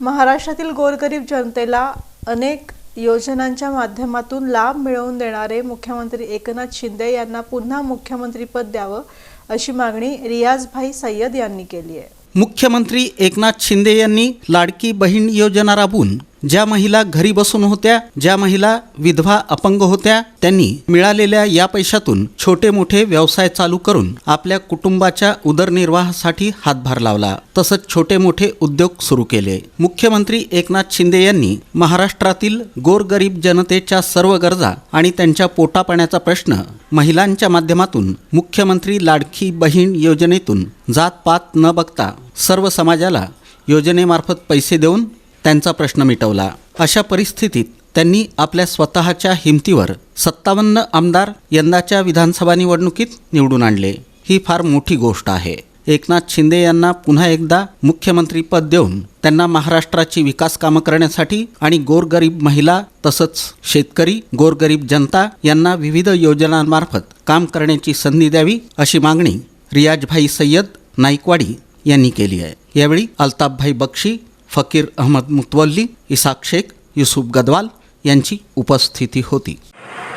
महाराष्ट्रातील गोरगरीब जनतेला अनेक योजनांच्या माध्यमातून लाभ मिळवून देणारे मुख्यमंत्री एकनाथ शिंदे यांना पुन्हा मुख्यमंत्रीपद द्यावं अशी मागणी रियाजभाई सय्यद यांनी केली आहे. मुख्यमंत्री एकनाथ शिंदे यांनी लाडकी बहीण योजना राबवून ज्या महिला घरी बसून होत्या ज्या महिला विधवा अपंग होत्या त्यांनी मिळालेल्या या पैशातून छोटे मोठे व्यवसाय चालू करून आपल्या कुटुंबाच्या उदरनिर्वाहासाठी हातभार लावला. तसंच छोटे मोठे उद्योग सुरू केले. मुख्यमंत्री एकनाथ शिंदे यांनी महाराष्ट्रातील गोरगरीब जनतेच्या सर्व गरजा आणि त्यांच्या पोटापाण्याचा प्रश्न महिलांच्या माध्यमातून मुख्यमंत्री लाडकी बहीण योजनेतून जातपात न बघता सर्व समाजाला योजनेमार्फत पैसे देऊन त्यांचा प्रश्न मिटवला. अशा परिस्थितीत त्यांनी आपल्या स्वतःच्या हिमतीवर सत्तावन्न आमदार यंदाच्या विधानसभा निवडणुकीत निवडून आणले. ही फार मोठी गोष्ट आहे. एकनाथ शिंदे यांना पुन्हा एकदा मुख्यमंत्रीपद देऊन त्यांना महाराष्ट्राची विकास कामं करण्यासाठी आणि गोरगरीब महिला तसंच शेतकरी गोरगरीब जनता यांना विविध योजनांमार्फत काम करण्याची संधी द्यावी अशी मागणी रियाजभाई सय्यद नाईकवाडी यांनी केली आहे. यावेळी अल्ताफभाई बक्षी फकीर अहमद मुतवल्ली इसाक शेख युसुफ गदवाल यांची उपस्थिती होती.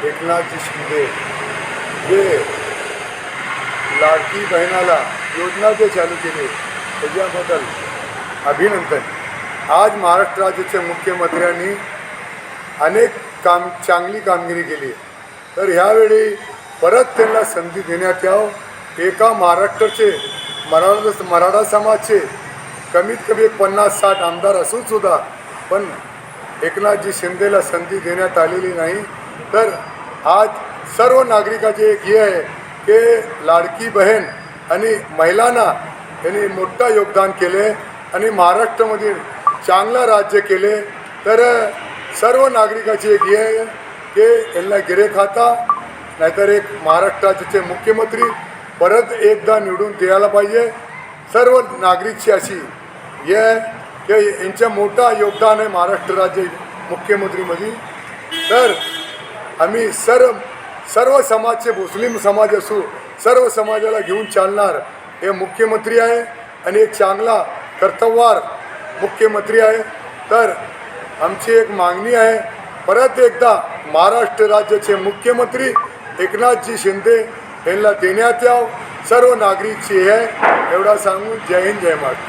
एकनाथजी शिंदे हे लाडकी बहिणाला योजना जे चालू केली त्याच्याबद्दल अभिनंदन. आज महाराष्ट्र राज्याच्या मुख्यमंत्र्यांनी अनेक काम चांगली कामगिरी केली. तर ह्यावेळी परत त्यांना संधी देण्यात यावं. एका महाराष्ट्राचे मराठा मराठा समाजचे कमीत कमी एक पन्नास साठ आमदार असून सुद्धा पण एकनाथजी शिंदेला संधी देण्यात आलेली नाही. तर आज सर्व नागरिकाचे एक हे आहे की लाडकी बहीण आणि महिलांना त्यांनी मोठं योगदान केले आणि महाराष्ट्रामध्ये चांगलं राज्य केले. तर सर्व नागरिकाची एक हे आहे की यांना गिरे खाता नाहीतर एक महाराष्ट्राचे मुख्यमंत्री परत एकदा निवडून द्यायला पाहिजे. सर्व नागरिकची अशी हे हे यांचं मोठं योगदान आहे महाराष्ट्र राज्य मुख्यमंत्रीमध्ये तर आम्ही सर्व सर्व समाजचे मुस्लिम समाज असू सर्व समाजाला घेऊन चालणार हे मुख्यमंत्री आहे आणि एक चांगला कर्तव्यवार मुख्यमंत्री आहे। तर आमची एक मागणी आहे परत एकदा महाराष्ट्र राज्याचे मुख्यमंत्री एकनाथजी शिंदे यांना देण्यात यावं। सर्व नागरिकची हे आहे एवढा सांगून जय हिंद जय महाराष्ट्र।